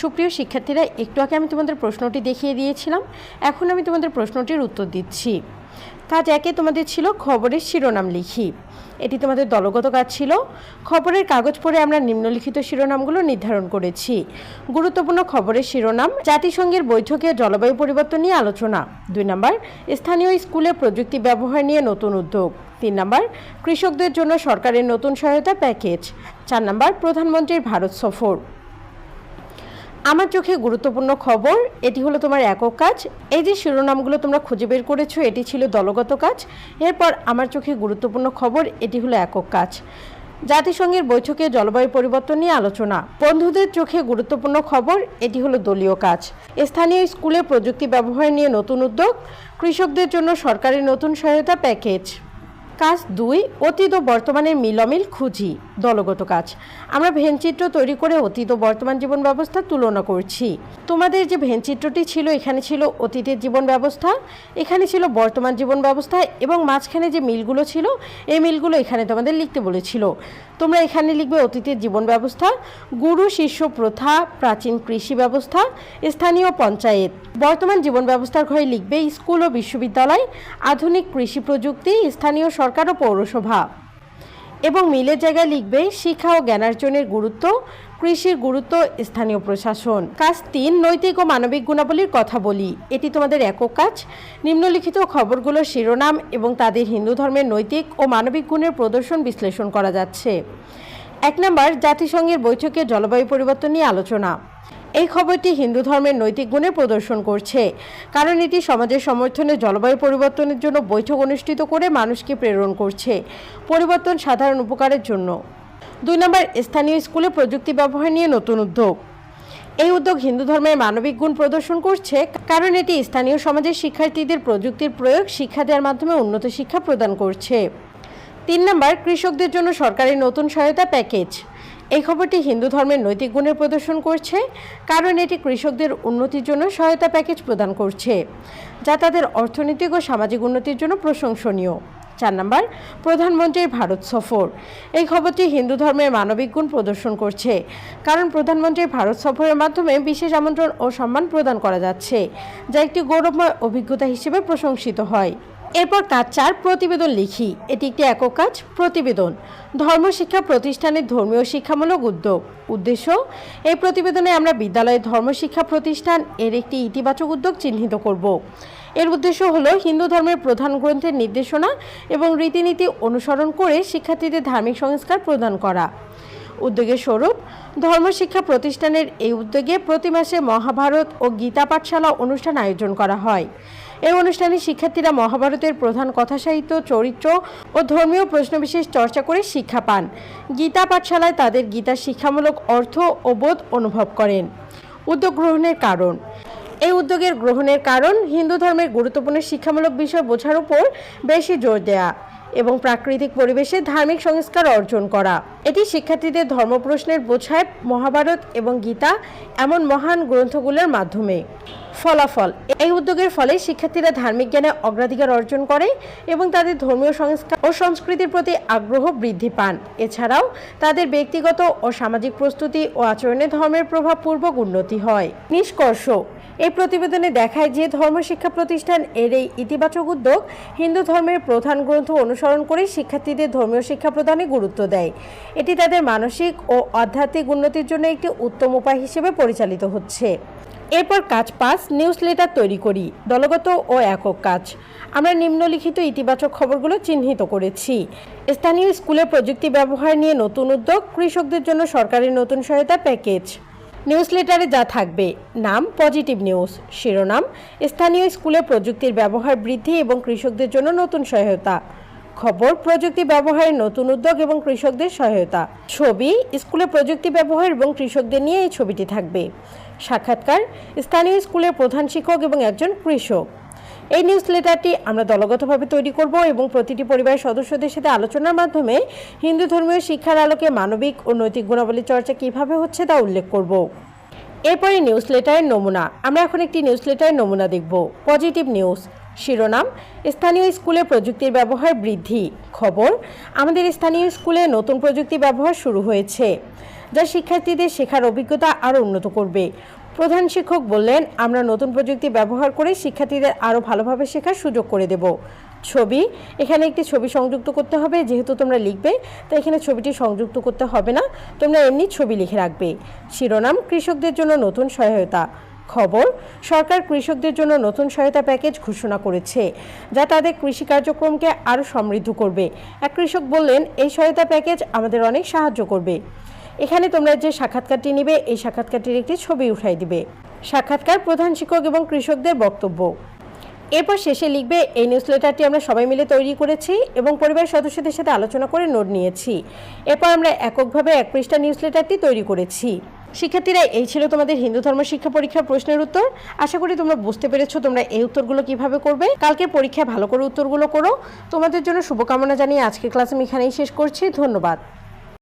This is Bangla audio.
সুপ্রিয় শিক্ষার্থীরা, একটু আগে আমি তোমাদের প্রশ্নটি দেখিয়ে দিয়েছিলাম। এখন আমি তোমাদের প্রশ্নটির উত্তর দিচ্ছি। কাজ একে তোমাদের ছিল খবরের শিরোনাম লিখি। এটি তোমাদের দলগত কাজ ছিল। খবরের কাগজ পড়ে আমরা নিম্নলিখিত শিরোনামগুলো নির্ধারণ করেছি। গুরুত্বপূর্ণ খবরের শিরোনাম, জাতিসংঘের বৈঠকে জলবায়ু পরিবর্তন নিয়ে আলোচনা। দুই নম্বর, স্থানীয় স্কুলে প্রযুক্তি ব্যবহার নিয়ে নতুন উদ্যোগ। তিন নম্বর, কৃষকদের জন্য সরকারের নতুন সহায়তা প্যাকেজ। চার নম্বর, প্রধানমন্ত্রীর ভারত সফর। আমার চোখে গুরুত্বপূর্ণ খবর, এটি হলো তোমার একক কাজ। এই যে শিরোনামগুলো তোমরা খুঁজে বের করেছ, এটি ছিল দলগত কাজ। এরপর আমার চোখে গুরুত্বপূর্ণ খবর, এটি হলো একক কাজ। জাতিসংঘের বৈঠকে জলবায়ু পরিবর্তন নিয়ে আলোচনা। বন্ধুদের চোখে গুরুত্বপূর্ণ খবর, এটি হলো দলীয় কাজ। স্থানীয় স্কুলে প্রযুক্তি ব্যবহার নিয়ে নতুন উদ্যোগ, কৃষকদের জন্য সরকারি নতুন সহায়তা প্যাকেজ। কাজ দুই, অতীত ও বর্তমানের মিলমিল খুঁজি, দলগত কাজ। আমরা ভেনচিত্র তৈরি করে অতীত ও বর্তমান জীবন ব্যবস্থা তুলনা করছি। তোমাদের যে ভেনচিত্রটি ছিল, এখানে ছিল অতীতের জীবন ব্যবস্থা, এখানে ছিল বর্তমান জীবন ব্যবস্থা এবং মাঝখানে যে মিলগুলো ছিল, এই মিলগুলো এখানে তোমাদের লিখতে বলেছিল। তোমরা এখানে লিখবে অতীতের জীবন ব্যবস্থা, গুরু, শিষ্য, প্রথা, প্রাচীন কৃষি ব্যবস্থা, স্থানীয় পঞ্চায়েত। বর্তমান জীবন ব্যবস্থার ঘরে লিখবে স্কুল ও বিশ্ববিদ্যালয়, আধুনিক কৃষি প্রযুক্তি, স্থানীয় সরকার ও পৌরসভা। এবং মিলের জায়গায় লিখবে শিক্ষা ও জ্ঞানার্জনের গুরুত্ব, কৃষির গুরুত্ব, স্থানীয় প্রশাসন। কাজ তিন, নৈতিক ও মানবিক গুণাবলীর কথা বলি। এটি তোমাদের একক কাজ। নিম্নলিখিত খবরগুলোর শিরোনাম এবং তাদের হিন্দু ধর্মের নৈতিক ও মানবিক গুণের প্রদর্শন বিশ্লেষণ করা যাচ্ছে। এক নম্বর, জাতিসংঘের বৈঠকে জলবায়ু পরিবর্তন নিয়ে আলোচনা। এই খবরটি হিন্দু ধর্মের নৈতিক গুণের প্রদর্শন করছে। কারণ এটি সমাজের সমর্থনে জলবায়ু পরিবর্তনের জন্য বৈঠক অনুষ্ঠিত করে মানুষকে প্রেরণ করছে। পরিবর্তন সাধারণ উপকারের জন্য। দুই নম্বর, স্থানীয় স্কুলে প্রযুক্তি ব্যবহার নিয়ে নতুন উদ্যোগ। এই উদ্যোগ হিন্দু ধর্মের মানবিক গুণ প্রদর্শন করছে, কারণ এটি স্থানীয় সমাজের শিক্ষার্থীদের প্রযুক্তির প্রয়োগ শিক্ষা দেওয়ার মাধ্যমে উন্নত শিক্ষা প্রদান করছে। তিন নম্বর, কৃষকদের জন্য সরকারের নতুন সহায়তা প্যাকেজ। এই খবরটি হিন্দু ধর্মের নৈতিক গুণের প্রদর্শন করছে, কারণ এটি কৃষকদের উন্নতির জন্য সহায়তা প্যাকেজ প্রদান করছে, যা তাদের অর্থনৈতিক ও সামাজিক উন্নতির জন্য প্রশংসনীয়। চার নম্বর, প্রধানমন্ত্রীর ভারত সফর। এই খবরটি হিন্দু ধর্মের মানবিক গুণ প্রদর্শন করছে, কারণ প্রধানমন্ত্রীর ভারত সফরের মাধ্যমে বিশেষ আমন্ত্রণ ও সম্মান প্রদান করা যাচ্ছে, যা একটি গৌরবময় অভিজ্ঞতা হিসেবে প্রশংসিত হয়। এরপর কাজ চার, প্রতিবেদন লিখি। এটি একটি একক কাজ, প্রতিবেদন। ধর্মশিক্ষা প্রতিষ্ঠানের ধর্মীয় শিক্ষামূলক উদ্যোগ। উদ্দেশ্য, এই প্রতিবেদনে আমরা বিদ্যালয়ের ধর্মশিক্ষা প্রতিষ্ঠান এর একটি ইতিবাচক উদ্যোগ চিহ্নিত করব। এর উদ্দেশ্য হলো হিন্দু ধর্মের প্রধান গ্রন্থের নির্দেশনা এবং রীতিনীতি অনুসরণ করে শিক্ষার্থীদের ধার্মিক সংস্কার প্রদান করা। উদ্যোগের স্বরূপ ধর্মশিক্ষা প্রতিষ্ঠানের এই উদ্যোগে প্রতি মাসে মহাভারত ও গীতা পাঠশালা অনুষ্ঠান আয়োজন করা হয়। এই অনুষ্ঠানে শিক্ষার্থীরা মহাভারতের প্রধান কথা সাহিত্য চরিত্র ও ধর্মীয় প্রশ্নবিশেষ চর্চা করে শিক্ষা পান। গীতা পাঠশালায় তাদের গীতা শিক্ষামূলক অর্থ ও বোধ অনুভব করেন। উদ্যোগ গ্রহণের কারণ। এই উদ্যোগের গ্রহণের কারণ হিন্দু ধর্মের গুরুত্বপূর্ণ শিক্ষামূলক বিষয় বোঝার উপর বেশি জোর দেয়া এবং প্রাকৃতিক পরিবেশে ধার্মিক সংস্কার অর্জন করা। এটি শিক্ষার্থীদের ধর্ম প্রশ্নের বোঝায় মহাভারত এবং গীতা এমন মহান গ্রন্থগুলোর মাধ্যমে। ফলাফল। এই উদ্যোগের ফলে শিক্ষার্থীরা ধার্মিক জ্ঞানে অগ্রাধিকার অর্জন করে এবং তাদের ধর্মীয় সংস্কার ও সংস্কৃতির প্রতি আগ্রহ বৃদ্ধি পান। এছাড়াও তাদের ব্যক্তিগত ও সামাজিক প্রস্তুতি ও আচরণে ধর্মের প্রভাবপূর্বক উন্নতি হয়। নিষ্কর্ষ, এই প্রতিবেদনে দেখায় যে ধর্মশিক্ষা প্রতিষ্ঠান এর এই ইতিবাচক উদ্যোগ হিন্দু ধর্মের প্রধান গ্রন্থ অনুসরণ করে শিক্ষার্থীদের ধর্মীয় শিক্ষা প্রদানে গুরুত্ব দেয়। এটি তাদের মানসিক ও আধ্যাত্মিক উন্নতির জন্য একটি উত্তম উপায় হিসেবে পরিচালিত হচ্ছে। এরপর কাজ পাস নিউজ লেটার তৈরি করি, দলগত ও একক কাজ। আমরা নিম্নলিখিত ইতিবাচক খবরগুলো চিহ্নিত করেছি। স্থানীয় স্কুলে প্রযুক্তি ব্যবহার নিয়ে নতুন উদ্যোগ, কৃষকদের জন্য সরকারের নতুন সহায়তা প্যাকেজ। নিউজ লেটারে যা থাকবে, নাম পজিটিভ নিউজ শিরোনাম, স্থানীয় স্কুলে প্রযুক্তির ব্যবহার বৃদ্ধি এবং কৃষকদের জন্য নতুন সহায়তা। খবর, প্রযুক্তি ব্যবহারের নতুন উদ্যোগ এবং কৃষকদের সহায়তা। ছবি, স্কুলে প্রযুক্তি ব্যবহার এবং কৃষকদের নিয়ে এই ছবিটি থাকবে। সাক্ষাৎকার, স্থানীয় স্কুলের প্রধান শিক্ষক এবং একজন কৃষক। এই নিউজ লেটারটি আমরা দলগতভাবে তৈরি করব এবং প্রতিটি পরিবারের সদস্যদের সাথে আলোচনার মাধ্যমে হিন্দু ধর্মীয় শিক্ষার আলোকে মানবিক ও নৈতিক গুণাবলী চর্চা কীভাবে হচ্ছে তা উল্লেখ করব। এরপরে নিউজ লেটারের নমুনা। আমরা এখন একটি নিউজ লেটারের নমুনা দেখব। পজিটিভ নিউজ শিরোনাম, স্থানীয় স্কুলে প্রযুক্তির ব্যবহার বৃদ্ধি, খবর, আমাদের স্থানীয় স্কুলে নতুন প্রযুক্তি ব্যবহার শুরু হয়েছে, যা শিক্ষার্থীদের শেখার অভিজ্ঞতা আরও উন্নত করবে। প্রধান শিক্ষক বললেন, আমরা নতুন প্রযুক্তি ব্যবহার করে শিক্ষার্থীদের আরও ভালোভাবে শেখার সুযোগ করে দেব। ছবি, এখানে একটি ছবি সংযুক্ত করতে হবে, যেহেতু তোমরা লিখবে তাই এখানে ছবিটি সংযুক্ত করতে হবে না, তোমরা এমনি ছবি লিখে রাখবে। শিরোনাম, কৃষকদের জন্য নতুন সহায়তা। খবর, সরকার কৃষকদের জন্য নতুন সহায়তা প্যাকেজ ঘোষণা করেছে, যা তাদের কৃষি কার্যক্রমকে আরও সমৃদ্ধ করবে। এক কৃষক বললেন, এই সহায়তা প্যাকেজ আমাদের অনেক সাহায্য করবে। এখানে তোমরা যে সাক্ষাৎকারটি নিবে, এই সাক্ষাৎকারটির একটি ছবি উঠাই দিবে। সাক্ষাৎকার প্রধান শিক্ষক এবং কৃষকদের বক্তব্য। এরপর শেষে লিখবে, এই নিউজ লেটারটি আমরা সবাই মিলে তৈরি করেছি এবং পরিবারের সদস্যদের সাথে আলোচনা করে নোট নিয়েছি। এরপর আমরা এককভাবে এক পৃষ্ঠা নিউজ লেটারটি তৈরি করেছি। শিক্ষার্থীরা, এই ছিল তোমাদের হিন্দু ধর্ম শিক্ষা পরীক্ষার প্রশ্নের উত্তর। আশা করি তোমরা বুঝতে পেরেছ তোমরা এই উত্তরগুলো কীভাবে করবে। কালকে পরীক্ষায় ভালো করে উত্তরগুলো করো। তোমাদের জন্য শুভকামনা জানিয়ে আজকের ক্লাস আমি এখানেই শেষ করছি। ধন্যবাদ।